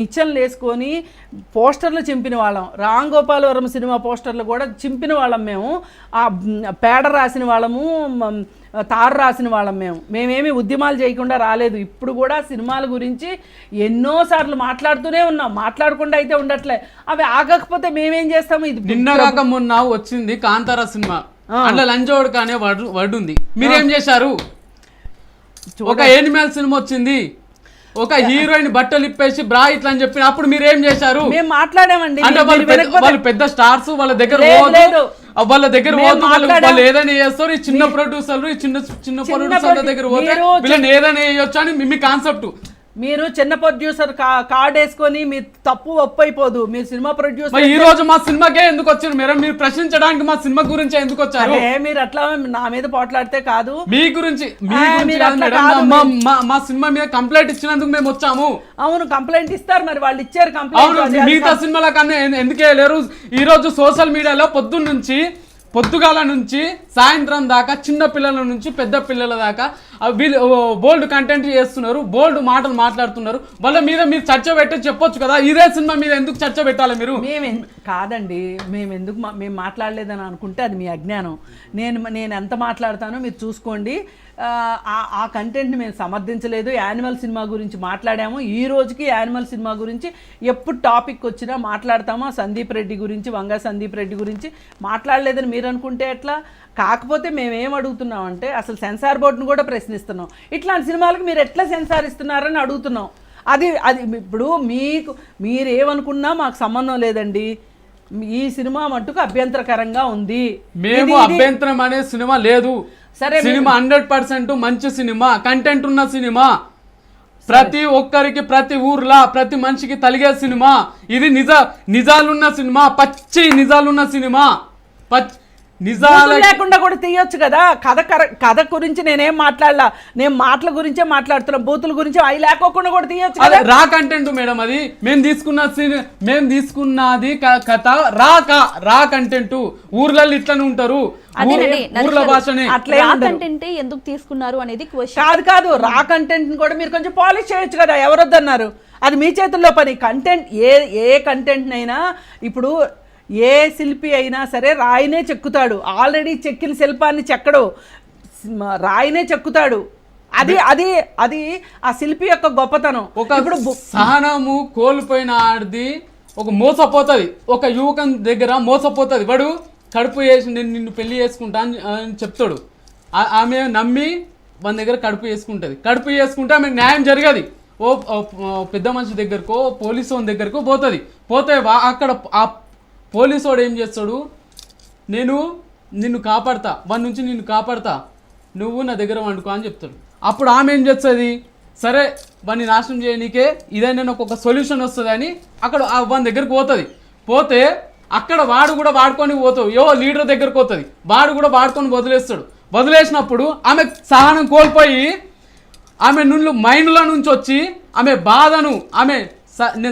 నిచ్చెనలు వేసుకొని పోస్టర్లు చింపిన వాళ్ళం. రామ్ గోపాలవరం సినిమా పోస్టర్లు కూడా చింపిన వాళ్ళం మేము. ఆ పేడ రాసిన వాళ్ళము తారు రాసిన వాళ్ళం మేము. మేమేమి ఉద్యమాలు చేయకుండా రాలేదు. ఇప్పుడు కూడా సినిమాల గురించి ఎన్నోసార్లు మాట్లాడుతూనే ఉన్నాం. మాట్లాడకుండా అయితే ఉండట్లే. అవి ఆగకపోతే మేమేం చేస్తాము? ఇది నిన్న కాక మొన్న వచ్చింది కాంతారా సినిమా. అందులో లంచోడు అనే వర్డ్ వర్డ్ ఉంది మీరేం చేశారు ఒక ఎనిమల్ సినిమా వచ్చింది. ఒక హీరోయిన్ బట్టలు ఇప్పేసి బ్రా ఇట్లా అని చెప్పి అప్పుడు మీరు ఏం చేశారు? మేము మాట్లాడామండి. అంటే వాళ్ళు పెద్ద- స్టార్స్ వాళ్ళ దగ్గర వాళ్ళ దగ్గర వాళ్ళు ఏదైనా చేస్తారు. ఈ చిన్న ప్రొడ్యూసర్లు ఈ చిన్న చిన్న ప్రొడ్యూసర్ల ప్రొడ్యూ- దగ్గర పోతే వీళ్ళని ఏదైనా వేయొచ్చు అని మీ కాన్సెప్ట్ మీరు చిన్న ప్రొడ్యూసర్ కార్డ్ వేసుకొని మీ తప్పు ఒప్పు అయిపోదు మీరు సినిమా ప్రొడ్యూసర్ మరి ఈ రోజు మా సినిమాకే ఎందుకు వచ్చారు? మీరు మీరు ప్రశ్నించడానికి మా సినిమా గురించి ఎందుకు వచ్చారు? మీరు అట్లా నా మీద పోట్లాడితే కాదు. మీ గురించి మీ మీరు సినిమా మీద కంప్లైంట్ ఇచ్చినందుకు మేము వచ్చాము. అవును కంప్లైంట్ ఇస్తారు మరి. వాళ్ళు ఇచ్చారు కంప్లైంట్. మిగతా సినిమాల కన్నా ఎందుకు వేయలేరు ఈ రోజు సోషల్ మీడియాలో పొద్దున్న నుంచి పొద్దుగాల నుంచి సాయంత్రం దాకా చిన్న పిల్లల నుంచి పెద్ద పిల్లల దాకా వీళ్ళు బోల్డ్ కంటెంట్ చేస్తున్నారు బోల్డ్ మాటలు మాట్లాడుతున్నారు. వాళ్ళ మీద మీరు చర్చ పెట్టి చెప్పొచ్చు కదా ఇదే సినిమా మీద ఎందుకు చర్చ పెట్టాలి మీరు? కాదండి మేము ఎందుకు మా- మేము మాట్లాడలేదని అనుకుంటే అది మీ అజ్ఞానం. నేను నేను ఎంత మాట్లాడతానో మీరు చూసుకోండి. ఆ, ఆ- కంటెంట్ని మేము సమర్థించలేదు. యానిమల్ సినిమా గురించి మాట్లాడాము. ఈ రోజుకి యానిమల్ సినిమా గురించి ఎప్పుడు టాపిక్ వచ్చినా మాట్లాడతామో? సందీప్ రెడ్డి గురించి వంగ సందీప్ రెడ్డి గురించి మాట్లాడలేదని మీరు అనుకుంటే ఎట్లా? కాకపోతే మేము ఏం అడుగుతున్నామంటే అసలు సెన్సార్ బోర్డును కూడా ప్రశ్నిస్తున్నాం. ఇట్లాంటి సినిమాలకు మీరు ఎట్లా సెన్సార్ ఇస్తున్నారని అడుగుతున్నాం. అది అది ఇప్పుడు మీకు మీరు ఏమనుకున్నా మాకు సంబంధం లేదండి. ఈ సినిమా మట్టుకు అభ్యంతరకరంగా ఉంది. మేము అభ్యంతరం అనే సినిమా లేదు. సరే, సినిమా హండ్రెడ్ పర్సెంట్ మంచి సినిమా కంటెంట్ ఉన్న సినిమా. ప్రతి ఒక్కరికి ప్రతి ఊర్లా ప్రతి మనిషికి తలిగే సినిమా. ఇది నిజ నిజాలున్న సినిమా పచ్చి నిజాలున్న సినిమా. పచ్చి నిజాల లేకుండా కూడా తీయొచ్చు కదా. కథ కర- కథ గురించి నేనేం మాట్లాడలా. నేను మాటల గురించే మాట్లాడుతున్నా. బూతుల గురించి అవి లేకోకుండా కూడా తీయొచ్చు అదే కదా. రా కంటెంట్ మేడం అది. మేము తీసుకున్న సిని- మేము తీసుకున్నది కథ రా క- రా కంటెంట్ ఊర్లలో ఇట్లనే ఉంటారు. ఊర్ల భాషనే. కంటెంట్ ఎందుకు తీసుకున్నారు అనేది క్వశ్చన్ కాదు కాదు. రా కంటెంట్ కూడా మీరు కొంచెం పాలిష్ చేయొచ్చు కదా. ఎవరొద్దన్నారు? అది మీ చేతుల్లో పని. కంటెంట్ ఏ ఏ కంటెంట్ అయినా ఇప్పుడు ఏ శిల్పి అయినా సరే రాయినే చెక్కుతాడు. ఆల్రెడీ చెక్కిన శిల్పాన్ని చెక్కడు. రాయినే చెక్కుతాడు. అది అది అది ఆ శిల్పి యొక్క గొప్పతనం. ఒక ఇప్పుడు సహనము కోల్పోయిన ఆడిది ఒక మోసపోతుంది. ఒక యువకం దగ్గర మోసపోతుంది. వాడు కడుపు వేసి నేను నిన్ను పెళ్ళి చేసుకుంటా అని చెప్తాడు. ఆమె నమ్మి మన దగ్గర కడుపు వేసుకుంటుంది. కడుపు వేసుకుంటే ఆమె న్యాయం జరగదు. ఓ పెద్ద మనిషి దగ్గరకో పోలీసు దగ్గరకో పోతుంది. పోతే వా- అక్కడ ఆ పోలీసు వాడు ఏం చేస్తాడు? నేను నిన్ను కాపాడతా వాడి నుంచి నిన్ను కాపాడతా నువ్వు నా దగ్గర వండుకో అని చెప్తాడు. అప్పుడు ఆమె ఏం చేస్తుంది? సరే వాడిని నాశనం చేయనీకే ఇదైనా నాకు ఒక సొల్యూషన్ వస్తుంది అని అక్కడ వాని దగ్గరకు పోతుంది. పోతే అక్కడ వాడు కూడా వాడుకొని పోతావు ఏవో లీడర్ దగ్గరకు పోతుంది. వాడు కూడా వాడుకొని వదిలేస్తాడు. వదిలేసినప్పుడు ఆమె సహనం కోల్పోయి ఆమె నుండి మైండ్లో నుంచి వచ్చి ఆమె బాధను ఆమె స- నేను